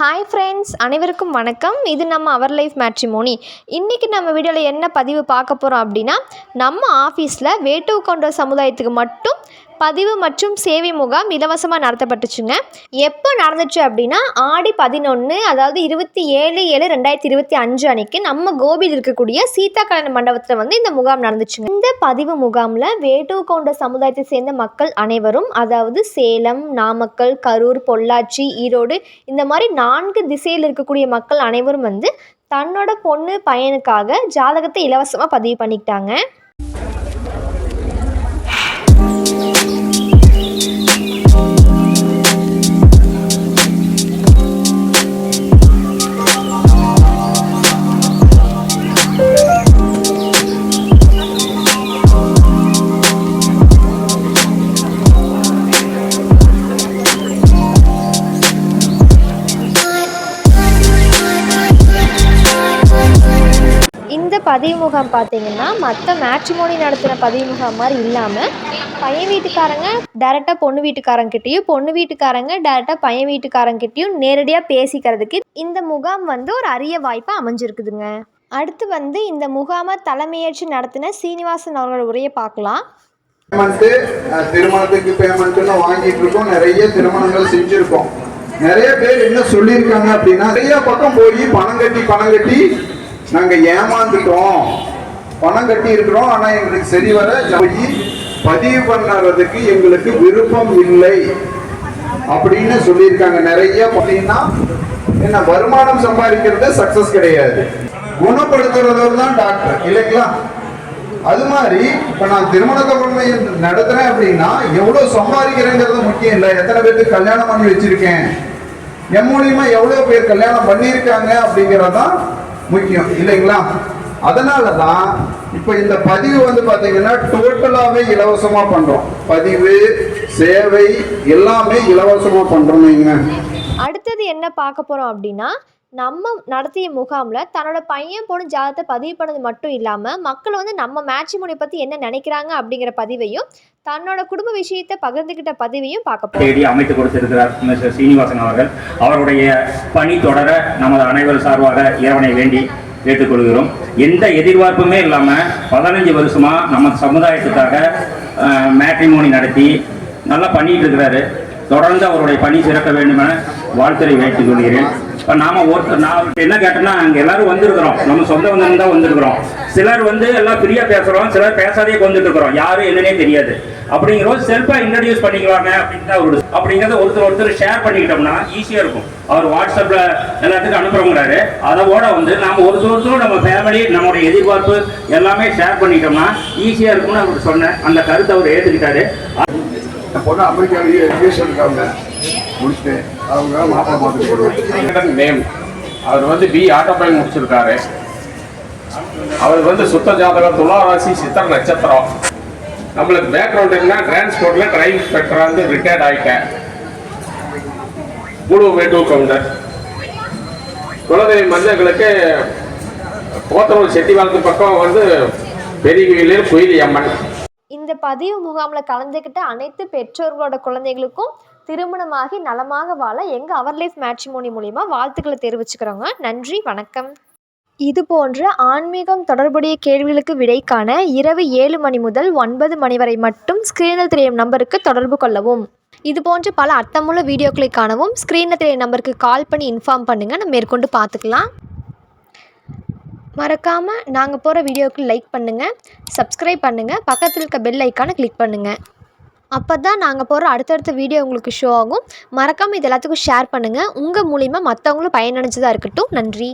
Hi friends அனைவருக்கும் வணக்கம். இது நம்ம அவர் லைஃப் மேட்ரிமோனி இன்றைக்கி நம்ம வீடியோவில் என்ன பதிவு பார்க்க போகிறோம் அப்படின்னா நம்ம ஆஃபீஸில் வேட்டு கொண்ட சமுதாயத்துக்கு மட்டும் பதிவு மற்றும் சேவை முகாம் இலவசமாக நடத்தப்பட்டுச்சுங்க. எப்போ நடந்துச்சு அப்படின்னா ஆடி பதினொன்று அதாவது இருபத்தி ஏழு ஏழு ரெண்டாயிரத்தி இருபத்தி அஞ்சு அன்னைக்கு நம்ம கோபியில் இருக்கக்கூடிய சீதா கல்யாண மண்டபத்தில் வந்து இந்த முகாம் நடந்துச்சுங்க. இந்த பதிவு முகாமில் வேட்டுவ கொண்ட சமுதாயத்தை சேர்ந்த மக்கள் அனைவரும் அதாவது சேலம் நாமக்கல் கரூர் பொள்ளாச்சி ஈரோடு இந்த மாதிரி நான்கு திசையில் இருக்கக்கூடிய மக்கள் அனைவரும் வந்து தன்னோட பொண்ணு பையனுக்காக ஜாதகத்தை இலவசமாக பதிவு பண்ணிக்கிட்டாங்க. இந்த பதிவு முகாம் பார்த்தீங்கன்னா மற்ற மேட்ரிமோனி நடத்தின பதிவு முகாம் மாதிரி இல்லாமல் பையன் வீட்டுக்காரங்க டேரெக்டாக பொண்ணு வீட்டுக்காரங்கிட்டையும் பொண்ணு வீட்டுக்காரங்க டேரெக்டாக பையன் வீட்டுக்காரங்கிட்டையும் நேரடியாக பேசிக்கிறதுக்கு இந்த முகாம் வந்து ஒரு அரிய வாய்ப்பாக அமைஞ்சிருக்குதுங்க. அடுத்து வந்து இந்த முகாமை தலைமையேற்று நடத்தின சீனிவாசன் அவர்களோட உரையை பார்க்கலாம். பேமெண்ட்டு திருமணத்துக்கு பேமெண்ட்டுன்னு வாங்கிட்டு இருக்கோம். நிறைய திருமணங்கள் செஞ்சுருக்கோம். நிறைய பேர் என்ன சொல்லியிருக்காங்க அப்படின்னா நிறைய பக்கம் போய் பணம் கட்டி பணம் கட்டி நாங்க ஏமாந்துட்டோம். பணம் கட்டி இருக்கிறோம் ஆனா எங்களுக்கு சரி வர போய் பதிவு பண்ணுறதுக்கு எங்களுக்கு விருப்பம் இல்லை. அப்படின்னு சொல்லியிருக்காங்க. நிறைய பார்த்தீங்கன்னா என்ன வருமானம் சம்பாதிக்கிறது சக்சஸ் கிடையாது. குணப்படுத்துறதவர் தான் டாக்டர் இல்லைங்களா? அது மாதிரி இப்ப நான் திருமணத்தை உண்மை நடத்துறேன் அப்படின்னா எவ்வளவு சம்பாதிக்கிறேங்கிறது முக்கியம் இல்லை. எத்தனை பேருக்கு கல்யாணம் பண்ணி வச்சிருக்கேன்? என் மூலியமா எவ்வளவு பேர் கல்யாணம் பண்ணியிருக்காங்க அப்படிங்கிறதான் முக்கியம். இல்லைங்களா? அதனாலதான் இப்ப இந்த பதிவு வந்து பாத்தீங்கன்னா டோட்டலாகவே இலவசமா பண்றோம். பதிவு சேவை எல்லாமே இலவசமா பண்றோம் அடுத்தது என்ன பார்க்க போகிறோம் அப்படின்னா நம்ம நடத்திய முகாமில் தன்னோட பையன் பொண்ணு ஜாதகத்தை பதிவு பண்ணது மட்டும் இல்லாமல் மக்கள் வந்து நம்ம மேட்ரிமோனி பற்றி என்ன நினைக்கிறாங்க அப்படிங்கிற பதிவையும் தன்னோட குடும்ப விஷயத்தை பகிர்ந்துக்கிட்ட பதிவையும் பார்க்க போகிறோம் அமைத்து கொடுத்திருக்கிறார் மிஸ்டர் சீனிவாசன் அவர்கள். அவருடைய பணி தொடர நமது அனைவர் சார்பாக இறைவனை வேண்டி கேட்டுக்கொள்கிறோம். எந்த எதிர்பார்ப்புமே இல்லாமல் பதினஞ்சு வருஷமாக நம்ம சமுதாயத்துக்காக மேட்ரிமோனி நடத்தி நல்லா பண்ணிட்டு இருக்கிறாரு. தொடர்ந்து அவருடைய பணி சிறக்க வேண்டும் என வாழ்த்துறை வைத்துக் கொள்கிறேன். இப்போ நாம ஒருத்தர் நான் என்ன கேட்டேன்னா அங்கே எல்லாரும் வந்திருக்கிறோம். நம்ம சொந்த வந்தவங்க தான் வந்திருக்கிறோம். சிலர் வந்து எல்லாம் ஃப்ரீயாக பேசுகிறோம் சிலர் பேசாதே வந்துட்டு இருக்கிறோம் யாரும் என்னன்னே தெரியாது. அப்படிங்கிறோம் செல்ஃபாக இன்ட்ரடியூஸ் பண்ணிக்கலாங்க அப்படின்னு தான் அவரு அப்படிங்கிறத ஒருத்தர் ஒருத்தர் ஷேர் பண்ணிக்கிட்டோம்னா ஈஸியாக இருக்கும். அவர் வாட்ஸ்அப்பில் எல்லாத்துக்கும் அனுப்புகிறோங்கிறாரு அதோட வந்து நாம் ஒருத்தர் ஒருத்தரும் நம்ம ஃபேமிலி நம்மளுடைய எதிர்பார்ப்பு எல்லாமே ஷேர் பண்ணிட்டோம்னா ஈஸியாக இருக்கும்னு அவர் சொன்னேன். அந்த கருத்தை அவர் ஏற்றுக்கிட்டாரு பொண்ணு அமெரிக்காவிலேயே எஜுகேஷன் இருக்காங்க. முடிச்சுட்டு அவங்க மாப்பிள்ளை பார்த்துட்டு போடுவோம் நேம் அவர் வந்து பி ஆட்டோபைல் முடிச்சிருக்காரு. அவர் வந்து சுத்த ஜாதகம் துளாராசி சித்திர நட்சத்திரம். நம்மளுக்கு பேக்ரவுண்ட் என்ன? டிரான்ஸ்போர்ட்ல டிரைவ் இன்ஸ்பெக்டரா வந்து ரிட்டையர்ட் ஆயிட்டேன் குழு வேட்டு கவுண்டர். குலதெய்வ மஞ்சங்களுக்கு கோத்தனூர் செட்டிவாளத்து பக்கம் வந்து பெரிய கோயிலே குயிலி அம்மன் இந்த பதிவு முகாமில் கலந்துக்கிட்ட அனைத்து பெற்றோர்களோட குழந்தைகளுக்கும் திருமணமாகி நலமாக வாழ எங்கள் அவர் லைஃப் மேட்ரிமோனி மூலிமா வாழ்த்துக்களை தெரிவிச்சுக்கிறோங்க. நன்றி வணக்கம். இது போன்ற ஆன்மீகம் தொடர்புடைய கேள்விகளுக்கு விடை காண இரவு ஏழு மணி முதல் ஒன்பது மணி வரை மட்டும் ஸ்க்ரீனில் தெரியும் நம்பருக்கு தொடர்பு கொள்ளவும். இது போன்ற பல அர்த்தமுள்ள வீடியோக்களை காணவும் ஸ்க்ரீனில் தெரியும் நம்பருக்கு கால் பண்ணி இன்ஃபார்ம் பண்ணுங்கள் நம்ம மேற்கொண்டு பார்த்துக்கலாம். மறக்காமல் நாங்கள் போகிற வீடியோவுக்கு லைக் பண்ணுங்கள் சப்ஸ்கிரைப் பண்ணுங்கள் பக்கத்தில் இருக்க பெல் ஐக்கானை கிளிக் பண்ணுங்கள் அப்போ தான் நாங்கள் போகிற அடுத்தடுத்த வீடியோ உங்களுக்கு ஷோ ஆகும். மறக்காமல் இது எல்லாத்துக்கும் ஷேர் பண்ணுங்கள் உங்கள் மூலிமா மற்றவங்களும் பயனடைஞ்சதாக இருக்கட்டும். நன்றி.